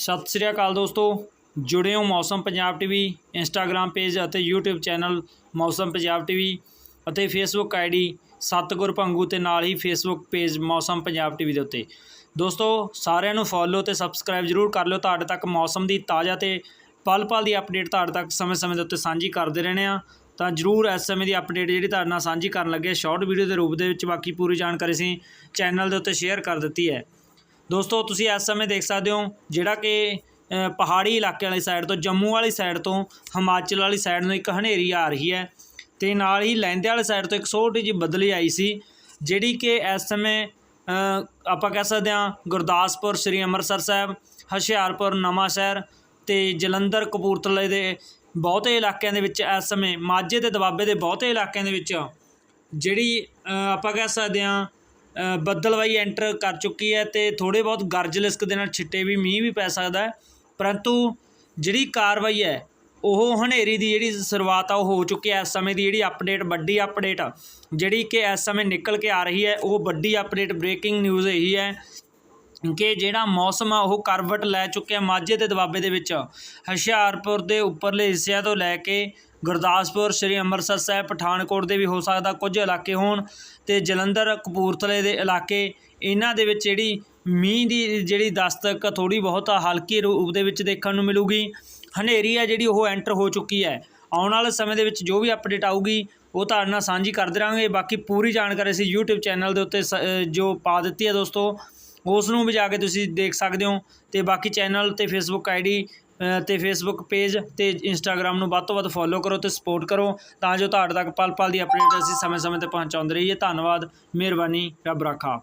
ਸਤਿ ਸ੍ਰੀ ਅਕਾਲ ਦੋਸਤੋ। ਜੁੜੇ ਹੋ Mausam Punjab TV Instagram page ਅਤੇ YouTube channel Mausam Punjab TV ਅਤੇ Facebook ਆਈਡੀ ਸਤਗੁਰ ਭੰਗੂ ਤੇ ਨਾਲ ਹੀ Facebook ਪੇਜ ਮੌਸਮ ਪੰਜਾਬ ਟੀਵੀ ਦੇ ਉੱਤੇ। ਦੋਸਤੋ, ਸਾਰਿਆਂ ਨੂੰ ਫੋਲੋ ਤੇ ਸਬਸਕ੍ਰਾਈਬ ਜਰੂਰ ਕਰ ਲਿਓ। ਤੁਹਾਡੇ ਤੱਕ ਮੌਸਮ ਦੀ ਤਾਜ਼ਾ ਤੇ ਪਲ ਪਲ ਦੀ ਅਪਡੇਟ ਤੁਹਾਡੇ ਤੱਕ ਸਮੇਂ-ਸਮੇਂ ਦੇ ਉੱਤੇ ਸਾਂਝੀ ਕਰਦੇ ਰਹਿੰਦੇ ਆ ਤਾਂ ਜਰੂਰ ਇਸ ਸਮੇਂ ਦੀ ਅਪਡੇਟ ਜਿਹੜੀ ਤੁਹਾਡੇ ਨਾਲ ਸਾਂਝੀ ਕਰਨ ਲੱਗੇ ਸ਼ਾਰਟ ਵੀਡੀਓ ਦੇ ਰੂਪ ਦੇ ਵਿੱਚ ਬਾਕੀ ਪੂਰੀ ਜਾਣਕਾਰੀ ਅਸੀਂ ਚੈਨਲ ਦੇ ਉੱਤੇ ਸ਼ੇਅਰ ਕਰ ਦਿੱਤੀ ਹੈ। ਦੋਸਤੋ, ਤੁਸੀਂ ਇਸ ਸਮੇਂ ਦੇਖ ਸਕਦੇ ਹੋ ਜਿਹੜਾ ਕਿ ਪਹਾੜੀ ਇਲਾਕੇ ਵਾਲੀ ਸਾਈਡ ਤੋਂ, ਜੰਮੂ ਵਾਲੀ ਸਾਈਡ ਤੋਂ, ਹਿਮਾਚਲ ਵਾਲੀ ਸਾਈਡ ਨੂੰ ਇੱਕ ਹਨੇਰੀ ਆ ਰਹੀ ਹੈ। ਤੇ ਨਾਲ ਹੀ ਲਹਿੰਦੇ ਵਾਲੀ ਸਾਈਡ ਤੋਂ ਇੱਕ ਛੋਟੀ ਜਿਹੀ ਬਦਲੀ ਆਈ ਸੀ, ਜਿਹੜੀ ਕਿ ਇਸ ਸਮੇਂ ਆਪਾਂ ਕਹਿ ਸਕਦੇ ਹਾਂ ਗੁਰਦਾਸਪੁਰ, ਸ੍ਰੀ ਅੰਮ੍ਰਿਤਸਰ ਸਾਹਿਬ, ਹੁਸ਼ਿਆਰਪੁਰ ਨਵਾਂ ਸ਼ਹਿਰ ਤੇ ਜਲੰਧਰ ਕਪੂਰਥਲੇ ਦੇ ਬਹੁਤੇ ਇਲਾਕਿਆਂ ਦੇ ਵਿੱਚ ਇਸ ਸਮੇਂ ਮਾਝੇ ਤੇ ਦੁਆਬੇ ਦੇ ਬਹੁਤੇ ਇਲਾਕਿਆਂ ਦੇ ਵਿੱਚ ਜਿਹੜੀ ਆਪਾਂ ਕਹਿ ਸਕਦੇ ਹਾਂ ਬੱਦਲਵਾਈ ਐਂਟਰ ਕਰ ਚੁੱਕੀ ਹੈ ਤੇ ਥੋੜੇ ਬਹੁਤ ਗਰਜ ਲਿਸਕ ਦੇ ਨਾਲ ਛਿੱਟੇ ਵੀ ਮੀਂਹ ਵੀ ਪੈ ਸਕਦਾ ਹੈ। ਪਰੰਤੂ ਜਿਹੜੀ ਕਾਰਵਾਈ ਹੈ, ਉਹ ਹਨੇਰੀ ਦੀ ਜਿਹੜੀ ਸ਼ੁਰੂਆਤ ਆ, ਉਹ ਹੋ ਚੁੱਕੀ ਹੈ। ਇਸ ਸਮੇਂ ਦੀ ਜਿਹੜੀ ਅਪਡੇਟ ਵੱਡੀ ਅਪਡੇਟ ਜਿਹੜੀ ਕਿ ਇਸ ਸਮੇਂ ਨਿਕਲ ਕੇ ਆ ਰਹੀ ਹੈ, ਉਹ ਵੱਡੀ ਅਪਡੇਟ ਬ੍ਰੇਕਿੰਗ ਨਿਊਜ਼ ਇਹੀ ਹੈ ਕਿ ਜਿਹੜਾ ਮੌਸਮ ਆ, ਉਹ ਕਰਵਟ ਲੈ ਚੁੱਕਿਆ ਮਾਝੇ ਤੇ ਦੁਆਬੇ ਦੇ ਵਿੱਚ। ਹੁਸ਼ਿਆਰਪੁਰ ਦੇ ਉੱਪਰਲੇ ਹਿੱਸਿਆਂ ਤੋਂ ਲੈ ਕੇ ਗੁਰਦਾਸਪੁਰ ਸ੍ਰੀ ਅੰਮ੍ਰਿਤਸਰ ਸਾਹਿਬ, ਪਠਾਨਕੋਟ ਦੇ ਵੀ ਹੋ ਸਕਦਾ ਕੁਝ ਇਲਾਕੇ ਹੋਣ ਤੇ ਜਲੰਧਰ, ਕਪੂਰਥਲੇ ਦੇ ਇਲਾਕੇ, ਇਹਨਾਂ ਦੇ ਵਿੱਚ ਜਿਹੜੀ ਮੀਂਹ ਦੀ ਜਿਹੜੀ ਦਸਤਕ ਥੋੜੀ ਬਹੁਤ ਹਲਕੀ ਰੂਪ ਦੇ ਵਿੱਚ ਦੇਖਣ ਨੂੰ ਮਿਲੂਗੀ। ਹਨੇਰੀ ਆ ਜਿਹੜੀ, ਉਹ ਐਂਟਰ ਹੋ ਚੁੱਕੀ ਹੈ। ਆਉਣ ਵਾਲੇ ਸਮੇਂ ਦੇ ਵਿੱਚ ਜੋ ਵੀ ਅਪਡੇਟ ਆਊਗੀ, ਉਹ ਤੁਹਾਡੇ ਨਾਲ ਸਾਂਝੀ ਕਰਦੇ ਰਹਾਂਗੇ ਬਾਕੀ ਪੂਰੀ ਜਾਣਕਾਰੀ ਅਸੀਂ YouTube ਚੈਨਲ ਦੇ ਉੱਤੇ ਸ- ਜੋ ਪਾ ਦਿੱਤੀ ਹੈ ਦੋਸਤੋ, ਉਸ ਨੂੰ ਵੀ ਜਾ ਕੇ ਤੁਸੀਂ ਦੇਖ ਸਕਦੇ ਹੋ ਤੇ ਬਾਕੀ ਚੈਨਲ ਤੇ Facebook ਆਈਡੀ ਤੇ ਫੇਸਬੁੱਕ ਪੇਜ ਤੇ Instagram ਨੂੰ ਵੱਧ ਤੋਂ ਵੱਧ ਫੋਲੋ ਕਰੋ ਤੇ ਸਪੋਰਟ ਕਰੋ, ਤਾਂ ਜੋ ਤੁਹਾਡੇ ਤੱਕ ਪਲ ਪਲ ਦੀ ਅਪਡੇਟ ਅਸੀਂ ਸਮੇਂ-ਸਮੇਂ ਤੇ ਪਹੁੰਚਾਉਂਦੇ ਰਹੀਏ। ਧੰਨਵਾਦ, ਮਿਹਰਬਾਨੀ, ਰੱਬ ਰਾਖਾ।